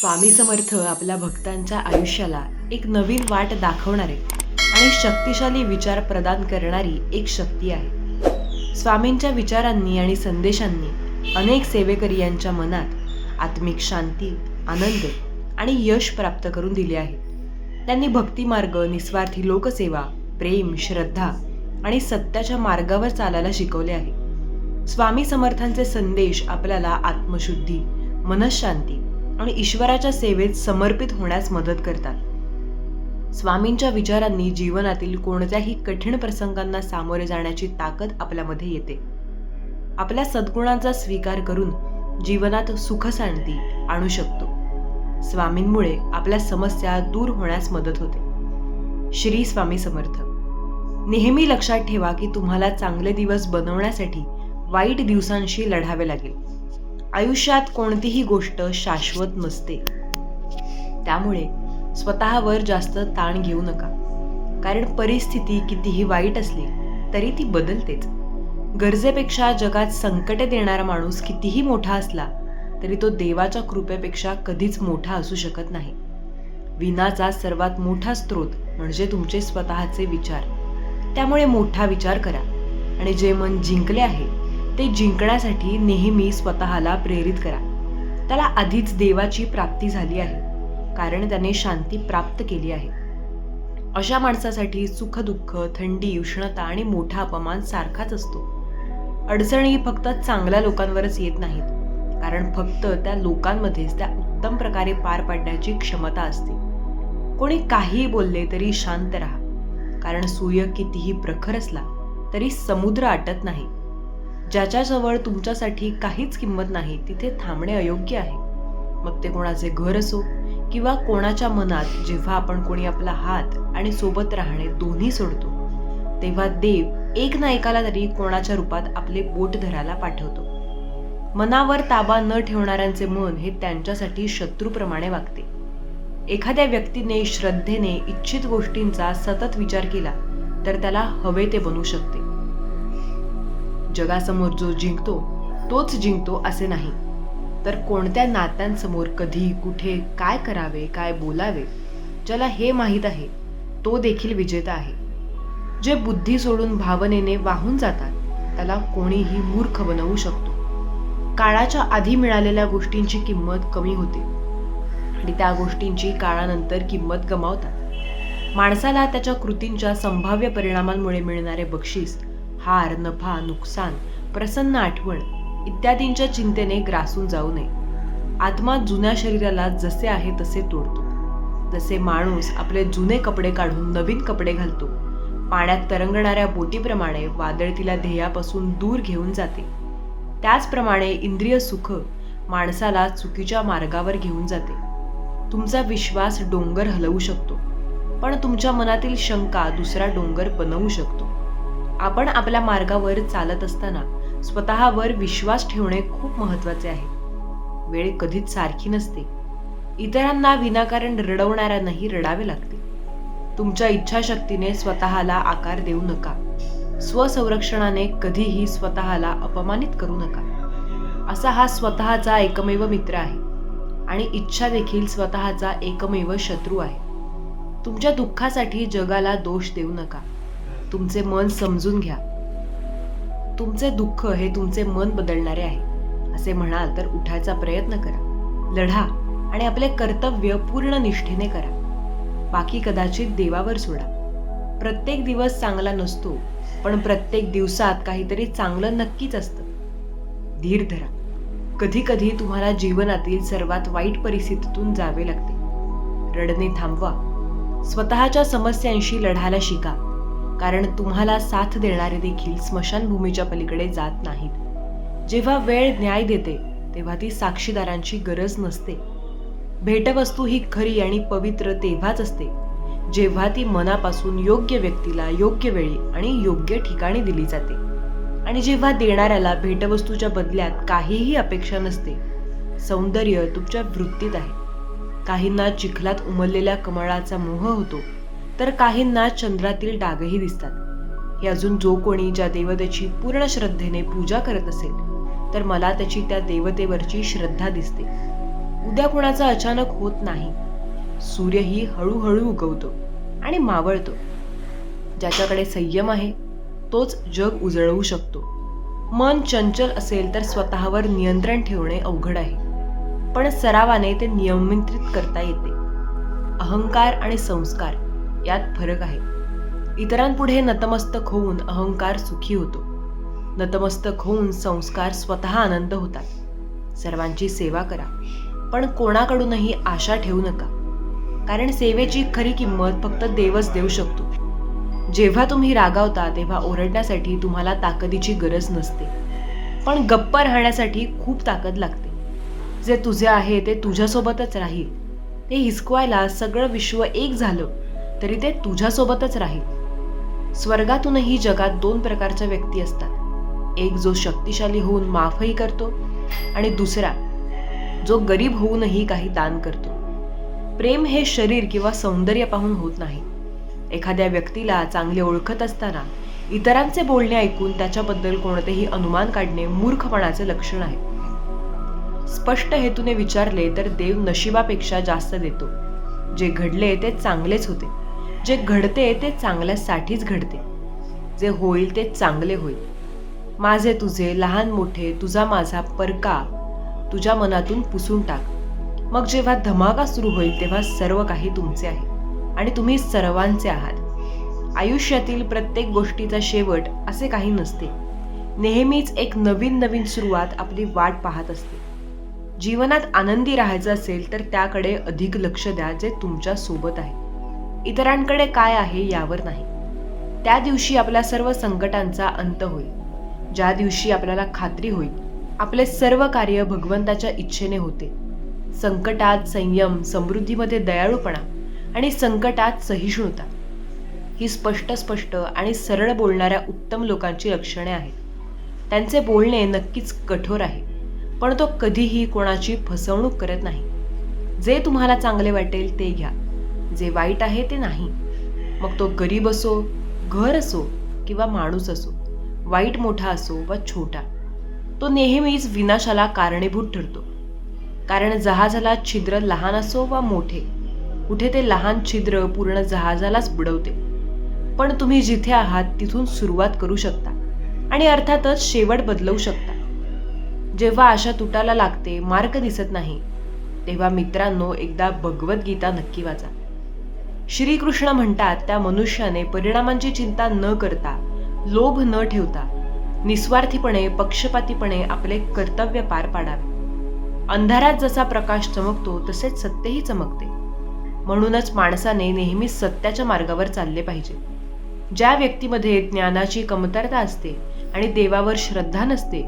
स्वामी समर्थ आपल्या भक्तांच्या आयुष्याला एक नवीन वाट दाखवणारे आणि शक्तिशाली विचार प्रदान करणारी एक शक्ती आहे. स्वामींच्या विचारांनी आणि संदेशांनी अनेक सेवेकरी यांच्या मनात आत्मिक शांती आनंद आणि यश प्राप्त करून दिले आहे. त्यांनी भक्तिमार्ग निस्वार्थी लोकसेवा प्रेम श्रद्धा आणि सत्याच्या मार्गावर चालायला शिकवले आहे. स्वामी समर्थांचे संदेश आपल्याला आत्मशुद्धी मनशांती आणि ईश्वराच्या सेवेत समर्पित होण्यास मदत करतात. स्वामींच्या विचारांनी जीवनातील कोणत्याही कठीण प्रसंगांना सामोरे जाण्याची ताकद आपल्यामध्ये येते. आपल्या सद्गुणांचा स्वीकार करून जीवनात सुखशांती आणू शकतो. स्वामींमुळे आपल्या समस्या दूर होण्यास मदत होते. श्री स्वामी समर्थ. नेहमी लक्षात ठेवा की तुम्हाला चांगले दिवस बनवण्यासाठी वाईट दिवसांशी लढावे लागेल. आयुष्यात कोणतीही गोष्ट शाश्वत नसते. त्यामुळे स्वतःवर जास्त ताण घेऊ नका. कारण परिस्थिती कितीही वाईट असली तरी ती बदलतेच. गरजेपेक्षा जगात संकटे देणारा माणूस कितीही मोठा असला तरी तो देवाच्या कृपेपेक्षा कधीच मोठा असू शकत नाही. विनाचा सर्वात मोठा स्रोत म्हणजे तुमचे स्वतःचे विचार. त्यामुळे मोठा विचार करा. आणि जे मन जिंकले आहे ते जिंकण्यासाठी नेहमी स्वतःला प्रेरित करा. त्याला आधीच देवाची प्राप्ती झाली आहे कारण त्याने शांती प्राप्त केली आहे. अशा माणसासाठी सुखदुःख थंडी उष्णता आणि मोठा अपमान सारखाच असतो. अडचणी फक्त चांगल्या लोकांवरच येत नाहीत कारण फक्त त्या लोकांमध्येच त्या उत्तम प्रकारे पार पाडण्याची क्षमता असते. कोणी काहीही बोलले तरी शांत राहा कारण सूर्य कितीही प्रखर असला तरी समुद्र आटत नाही. ज्याच्याजवळ तुमच्यासाठी काहीच किंमत नाही तिथे थांबणे अयोग्य आहे. मग ते कोणाचे घर असो किंवा कोणाच्या मनात जेव्हा आपण कोणी आपला हात आणि सोबत राहणे दोन्ही सोडतो तेव्हा देव एक ना एकाला तरी कोणाच्या रूपात आपले बोट धरायला पाठवतो. मनावर ताबा न ठेवणाऱ्यांचे मन हे त्यांच्यासाठी शत्रूप्रमाणे वागते. एखाद्या व्यक्तीने श्रद्धेने इच्छित गोष्टींचा सतत विचार केला तर त्याला हवे ते बनू शकते. जगासमोर जो जिंकतो तोच जिंकतो असे नाही. तर कोणत्या नात्यांसमोर कधी कुठे काय करावे काय बोलावे ज्याला हे माहीत आहे तो देखील विजेता आहे. जे बुद्धी सोडून भावनेने वाहून जातात त्याला कोणीही मूर्ख बनवू शकतो. काळाच्या आधी मिळालेल्या गोष्टींची किंमत कमी होते. आणि त्या गोष्टींची काळानंतर किंमत गमावतात. माणसाला त्याच्या कृतींच्या संभाव्य परिणामांमुळे मिळणारे बक्षीस हार नफा नुकसान प्रसन्न आठवण इत्यादींच्या चिंतेने ग्रासून जाऊ नये. आत्मा जुन्या शरीराला जसे आहे तसे तोडतो. जसे माणूस आपले जुने कपडे काढून नवीन कपडे घालतो पाण्यात तरंगणाऱ्या बोटीप्रमाणे वादळ तिला ध्येयापासून दूर घेऊन जाते. त्याचप्रमाणे इंद्रिय सुख माणसाला चुकीच्या मार्गावर घेऊन जाते. तुमचा विश्वास डोंगर हलवू शकतो पण तुमच्या मनातील शंका दुसरा डोंगर बनवू शकतो. आपण आपल्या मार्गावर चालत असताना स्वतःवर विश्वास ठेवणे खूप महत्त्वाचे आहे. वेळ कधीच सारखी नसते. इतरांना विनाकारण रडवणाऱ्यांनाही रडावे लागते. तुमच्या इच्छाशक्तीने स्वतःला आकार देऊ नका. स्वसंरक्षणाने कधीही स्वतःला अपमानित करू नका. असा हा स्वतःचा एकमेव मित्र आहे. आणि इच्छा देखील स्वतःचा एकमेव शत्रू आहे. तुमच्या दुःखासाठी जगाला दोष देऊ नका. तुमचे मन समजून घ्या. तुमचे दुःख हे तुमचे मन बदलणारे आहे असे म्हणाल तर उठायचा प्रयत्न करा. लढा आणि आपले कर्तव्य पूर्ण निष्ठेने करा. बाकी कदाचित देवावर सोडा. प्रत्येक दिवस चांगला नसतो पण प्रत्येक दिवसात काहीतरी चांगलं नक्कीच असतं. धीर धरा. कधी कधी तुम्हाला जीवनातील सर्वात वाईट परिस्थितीतून जावे लागते. रडणे थांबवा. स्वतःच्या समस्यांशी लढायला शिका. कारण तुम्हाला साथ देणारे देखील स्मशानभूमीच्या पलीकडे जात नाहीत. जेव्हा वेळ न्याय देते तेव्हा ती साक्षीदारांची गरज नसते. भेटवस्तू ही खरी आणि पवित्र तेव्हाच असते जेव्हा ती मनापासून योग्य व्यक्तीला योग्य वेळी आणि योग्य ठिकाणी दिली जाते. आणि जेव्हा देणाऱ्याला भेटवस्तूच्या बदल्यात काहीही अपेक्षा नसते सौंदर्य तुमच्या वृत्तीत आहे. काहींना चिखलात उमललेल्या कमळाचा मोह होतो. तर काहींना चंद्रातील डागही दिसतात. हे अजून जो कोणी ज्या देवतेची पूर्ण श्रद्धेने पूजा करत असेल तर मला त्याची त्या देवतेवरची श्रद्धा दिसते. उद्या कोणाचा अचानक होत नाही. सूर्यही हळूहळू उगवतो आणि मावळतो. ज्याच्याकडे संयम आहे तोच जग उजळवू शकतो. मन चंचल असेल तर स्वतःवर नियंत्रण ठेवणे अवघड आहे. पण सरावाने ते नियंत्रित करता येते. अहंकार आणि संस्कार यात फरक आहे. इतरांपुढे नतमस्तक होऊन अहंकार सुखी होतो. नतमस्तक होऊन संस्कार स्वतः आनंद होतात. सर्वांची सेवा करा. पण कोणाकडूनही आशा ठेवू नका. कारण सेवेची खरी किंमत फक्त देवच देऊ शकतो. जेव्हा तुम्ही रागावता तेव्हा ओरडण्यासाठी तुम्हाला ताकदीची गरज नसते. पण गप्प राहण्यासाठी खूप ताकद लागते. जे तुझे आहे ते तुझ्यासोबतच राहील. ते हिसकवायला सगळं विश्व एक झालं. तरी ते तुझ्यासोबतच राहील. स्वर्गातूनही जगात दोन प्रकारच्या व्यक्ती असतात. एक जो शक्तिशाली होऊन माफही करतो आणि दुसरा जो गरीब होऊनही काही दान करतो. प्रेम हे शरीर किंवा सौंदर्य पाहून होत नाही. एखाद्या व्यक्तीला चांगले ओळखत असताना इतरांचे बोलणे ऐकून त्याच्याबद्दल कोणतेही अनुमान काढणे मूर्खपणाचे लक्षण आहे. स्पष्ट हेतूने विचारले तर देव नशिबापेक्षा जास्त देतो. जे घडले ते चांगलेच होते. जे घडते ते चांगल्यासाठीच घडते. जे होईल ते चांगले होईल. माझे तुझे लहान मोठे तुझा माझा परका तुझ्या मनातून पुसून टाक. मग जेव्हा धमाका सुरू होईल तेव्हा सर्व काही तुमचे आहे आणि तुम्ही सर्वांचे आहात. आयुष्यातील प्रत्येक गोष्टीचा शेवट असे काही नसते. नेहमीच एक नवीन नवीन सुरुवात आपली वाट पाहत असते. जीवनात आनंदी राहायचं असेल तर त्याकडे अधिक लक्ष द्या जे तुमच्यासोबत आहे. इतरांकडे काय आहे यावर नाही. त्या दिवशी आपल्या सर्व संकटांचा अंत होईल. ज्या दिवशी आपल्याला खात्री होईल आपले सर्व कार्य भगवंताच्या इच्छेने होते. संकटात संयम समृद्धीमध्ये दयाळूपणा आणि संकटात सहिष्णुता. ही स्पष्ट स्पष्ट आणि सरळ बोलणाऱ्या उत्तम लोकांची लक्षणे आहेत. त्यांचे बोलणे नक्कीच कठोर आहे पण तो कधीही कोणाची फसवणूक करत नाही. जे तुम्हाला चांगले वाटेल ते घ्या. जे वाईट आहे ते नाही. मग तो गरीब असो घर असो किंवा माणूस असो वाईट मोठा असो वा छोटा तो नेहमीच विनाशाला कारणीभूत ठरतो. कारण जहाजाला छिद्र लहान असो वा मोठे कुठे ते लहान छिद्र पूर्ण जहाजालाच बुडवते. पण तुम्ही जिथे आहात तिथून सुरुवात करू शकता आणि अर्थातच शेवट बदलवू शकता. जेव्हा आशा तुटाला लागते मार्ग दिसत नाही तेव्हा मित्रांनो एकदा भगवद्गीता नक्की वाचा. श्रीकृष्ण म्हणतात त्या मनुष्याने परिणामांची चिंता न करता लोभ न ठेवता निस्वार्थीपणे पक्षपातीपणे आपले कर्तव्य पार पाडावे. अंधारात जसा प्रकाश चमकतो तसेच सत्यही चमकते. म्हणूनच माणसाने नेहमी सत्याच्या मार्गावर चालले पाहिजे. ज्या व्यक्तीमध्ये ज्ञानाची कमतरता असते आणि देवावर श्रद्धा नसते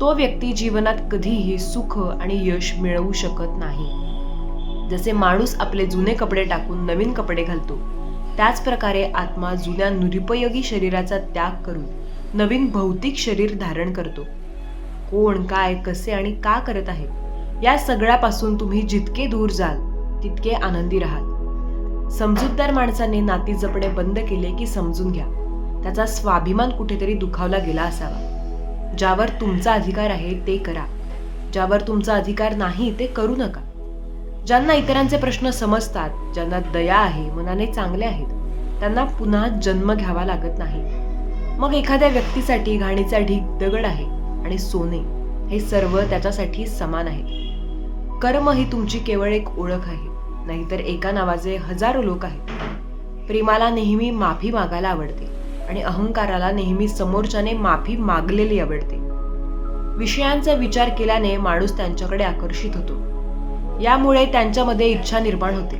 तो व्यक्ती जीवनात कधीही सुख आणि यश मिळवू शकत नाही. जसे माणूस आपले जुने कपडे टाकून नवीन कपडे घालतो त्याच प्रकारे आत्मा जुन्या निरुपयोगी शरीराचा त्याग करून नवीन भौतिक शरीर धारण करतो. कोण काय कसे आणि का करत आहे या सगळ्यापासून तुम्ही जितके दूर जाल तितके आनंदी राहाल. समजूतदार माणसाने नाती जपणे बंद केले की समजून घ्या. त्याचा स्वाभिमान कुठेतरी दुखावला गेला असावा. ज्यावर तुमचा अधिकार आहे ते करा. ज्यावर तुमचा अधिकार नाही ते करू नका. ज्यांना इतरांचे प्रश्न समजतात ज्यांना दया आहे मनाने चांगले आहेत त्यांना पुन्हा जन्म घ्यावा लागत नाही. मग एखाद्या व्यक्तीसाठी घाणीचा ढीग दगड आहे आणि सोने हे सर्व त्याच्यासाठी समान आहेत कर्म ही तुमची केवळ एक ओळख आहे नाहीतर एका नावाचे हजारो लोक आहेत. प्रेमाला नेहमी माफी मागायला आवडते आणि अहंकाराला नेहमी समोरच्याने माफी मागलेली आवडते. विषयांचा विचार केल्याने माणूस त्यांच्याकडे आकर्षित होतो. यामुळे त्यांच्यामध्ये इच्छा निर्माण होते.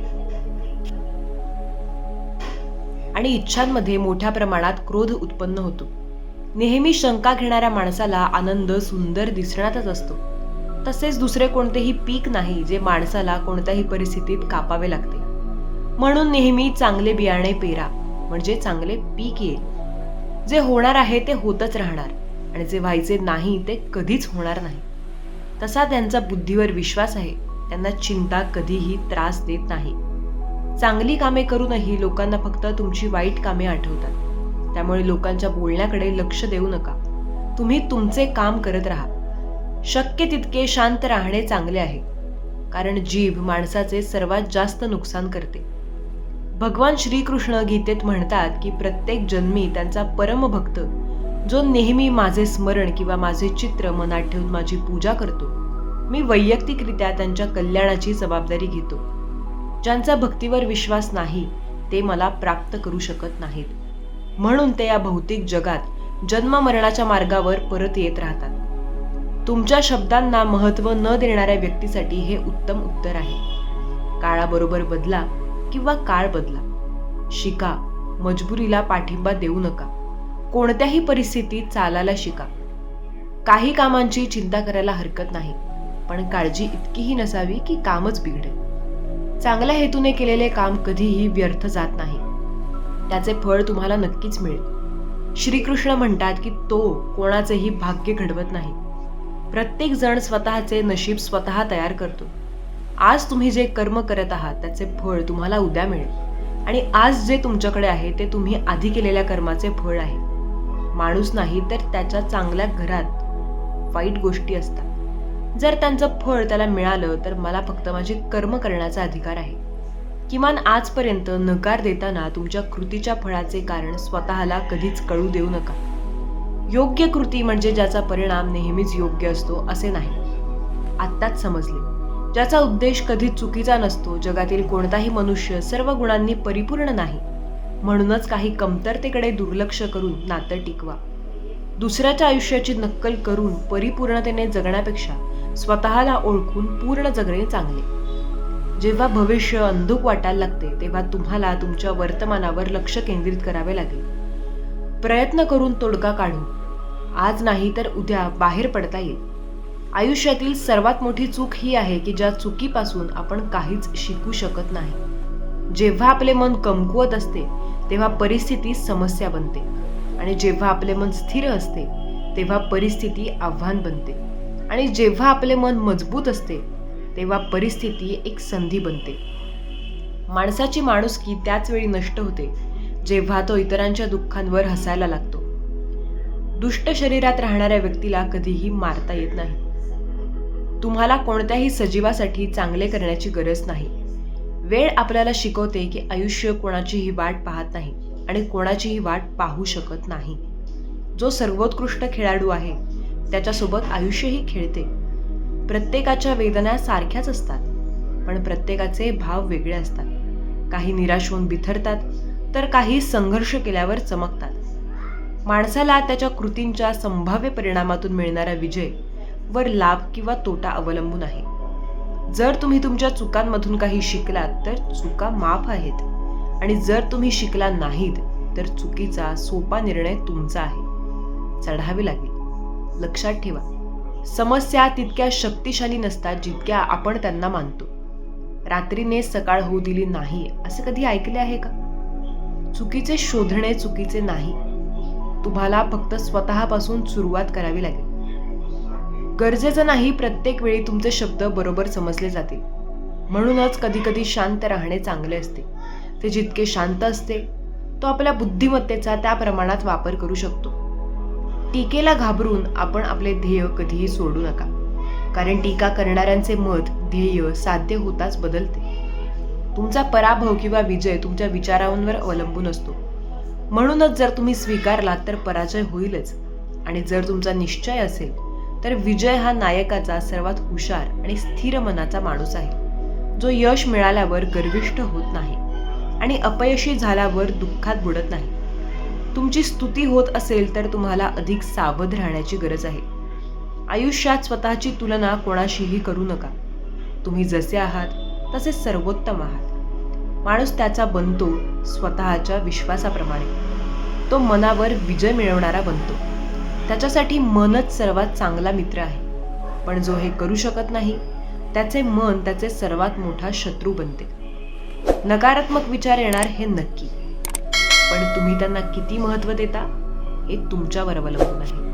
आणि इच्छांमध्ये मोठ्या प्रमाणात क्रोध उत्पन्न होतो. नेहमी शंका घेणाऱ्या माणसाला आनंद सुंदर दिसण्यातच असतो. तसेच दुसरे कोणतेही पीक नाही जे माणसाला कोणत्याही परिस्थितीत कापावे लागते. म्हणून नेहमी चांगले बियाणे पेरा म्हणजे चांगले पीक येईल. जे होणार आहे ते होतच राहणार आणि जे व्हायचे नाही ते कधीच होणार नाही. तसा त्यांचा बुद्धीवर विश्वास आहे. त्यांना चिंता कधीही त्रास देत नाही. चांगली कामे करूनही लोकांना फक्त तुमची वाईट कामे आठवतात. त्यामुळे लोकांच्या बोलण्याकडे लक्ष देऊ नका. तुम्ही तुमचे काम करत राहा. शक्य तितके शांत राहणे चांगले आहे. कारण जीभ माणसाचे सर्वात जास्त नुकसान करते. भगवान श्रीकृष्ण गीतेत म्हणतात की प्रत्येक जन्मी त्यांचा परमभक्त जो नेहमी माझे स्मरण किंवा माझे चित्र मनात ठेवून माझी पूजा करतो मी वैयक्तिकरित्या त्यांच्या कल्याणाची जबाबदारी घेतो. ज्यांचा भक्तीवर विश्वास नाही ते मला प्राप्त करू शकत नाहीत. म्हणून ते या भौतिक जगात जन्म मरणाच्या मार्गावर परत येत राहतात. तुमच्या शब्दांना महत्त्व न देणाऱ्या व्यक्तीसाठी हे उत्तम उत्तर आहे. काळाबरोबर बदला किंवा काळ बदला. शिका मजबुरीला पाठिंबा देऊ नका. कोणत्याही परिस्थितीत चालायला शिका. काही कामांची चिंता करायला हरकत नाही. पण काळजी इतकीही नसावी की कामच बिघडेल. चांगल्या हेतूने केलेले काम कधीही व्यर्थ जात नाही. त्याचे फळ तुम्हाला नक्कीच मिळेल. श्रीकृष्ण म्हणतात की तो कोणाचेही भाग्य घडवत नाही. प्रत्येक जण स्वतःचे नशीब स्वतः तयार करतो. आज तुम्ही जे कर्म करत आहात त्याचे फळ तुम्हाला उद्या मिळेल. आणि आज जे तुमच्याकडे आहे ते तुम्ही आधी केलेल्या कर्माचे फळ आहे. माणूस नाही तर त्याच्या चांगल्या घरात वाईट गोष्टी असतात. जर त्यांचं फळ त्याला मिळालं तर मला फक्त माझे कर्म करण्याचा अधिकार आहे. किमान आजपर्यंत नकार देताना तुमच्या कृतीच्या फळाचे कारण स्वतःला कधीच कळू देऊ नका. योग्य कृती म्हणजे ज्याचा परिणाम नेहमीच योग्य असतो असे नाही. आत्ताच समजले. ज्याचा उद्देश कधीच चुकीचा नसतो जगातील कोणताही मनुष्य सर्व गुणांनी परिपूर्ण नाही. म्हणूनच काही कमतरतेकडे दुर्लक्ष करून नातं टिकवा. दुसऱ्याच्या आयुष्याची नक्कल करून परिपूर्णतेने जगण्यापेक्षा स्वतःला ओळखून पूर्ण जगणे चांगले. जेव्हा भविष्य अंधुक वाटायला लागते तेव्हा तुम्हाला तुमच्या वर्तमानावर लक्ष केंद्रित करावे लागेल. प्रयत्न करून तोडगा काढू. आज नाही तर उद्या बाहेर पडता येईल. आयुष्यातील सर्वात मोठी चूक ही आहे की ज्या चुकीपासून आपण काहीच शिकू शकत नाही. जेव्हा आपले मन कमकुवत असते तेव्हा परिस्थिती समस्या बनते. आणि जेव्हा आपले मन स्थिर असते तेव्हा परिस्थिती आव्हान बनते. आणि जेव्हा आपले मन मजबूत असते तेव्हा परिस्थिती एक संधी बनते. माणसाची माणुसकी त्याच वेळी नष्ट होते जेव्हा तो इतरांच्या दुःखांवर हसायला लागतो. दुष्ट शरीरात राहणाऱ्या व्यक्तीला कधीही मारता येत नाही. तुम्हाला कोणत्याही सजीवासाठी चांगले करण्याची गरज नाही. वेळ आपल्याला शिकवते की आयुष्य कोणाचीही वाट पाहत नाही आणि कोणाचीही वाट पाहू शकत नाही. जो सर्वोत्कृष्ट खेळाडू आहे त्याच्यासोबत आयुष्यही खेळते. प्रत्येकाच्या वेदना सारख्याच असतात पण प्रत्येकाचे भाव वेगळे असतात. काही निराश होऊन बिथरतात तर काही संघर्ष केल्यावर चमकतात. माणसाला त्याच्या कृतींच्या संभाव्य परिणामातून मिळणारा विजय वर लाभ किंवा तोटा अवलंबून आहे. जर तुम्ही तुमच्या चुकांमधून काही शिकलात तर चुका माफ आहेत. आणि जर तुम्ही शिकला नाहीत तर चुकीचा सोपा निर्णय तुमचा आहे. चढावे लागेल. लक्षात ठेवा. समस्या तितक्या शक्तिशाली नसतात जितक्या आपण त्यांना मानतो. रात्रीने सकाळ होऊ दिली नाही असे कधी ऐकले आहे का? चुकीचे शोधणे चुकीचे नाही. तुम्हाला फक्त स्वतःपासून सुरुवात करावी लागेल. गरजेचं नाही प्रत्येक वेळी तुमचे शब्द बरोबर समजले जातील. म्हणूनच कधीकधी शांत राहणे चांगले असते. ते जितके शांत असते तो आपल्या बुद्धिमत्तेचा त्या प्रमाणात वापर करू शकतो. टीकेला घाबरून आपण आपले ध्येय कधीही सोडू नका. कारण टीका करणाऱ्यांचे मत ध्येय साध्य होताच बदलते. तुमचा पराभव किंवा विजय तुमच्या विचारांवर अवलंबून असतो. म्हणूनच जर तुम्ही स्वीकारलात तर पराजय होईलच. आणि जर तुमचा निश्चय असेल तर विजय हा नायकाचा सर्वात हुशार आणि स्थिर मनाचा माणूस आहे जो यश मिळाल्यावर गर्विष्ठ होत नाही आणि अपयशी झाल्यावर दुःखात बुडत नाही. तुमची स्तुती होत असेल तर तुम्हाला अधिक सावध राहण्याची गरज आहे. आयुष्यात स्वतःची तुलना कोणाशीही करू नका. तुम्ही जसे आहात तसे सर्वोत्तम आहात. माणूस त्याचा बनतो स्वतःच्या विश्वासाप्रमाणे. तो मनावर विजय मिळवणारा बनतो. त्याच्यासाठी मनच सर्वात चांगला मित्र आहे. पण जो हे करू शकत नाही त्याचे मन त्याचे सर्वात मोठा शत्रू बनते. नकारात्मक विचार येणार हे नक्की. पण तुम्ही त्यांना किती महत्त्व देता हे तुमच्यावर अवलंबून आहे.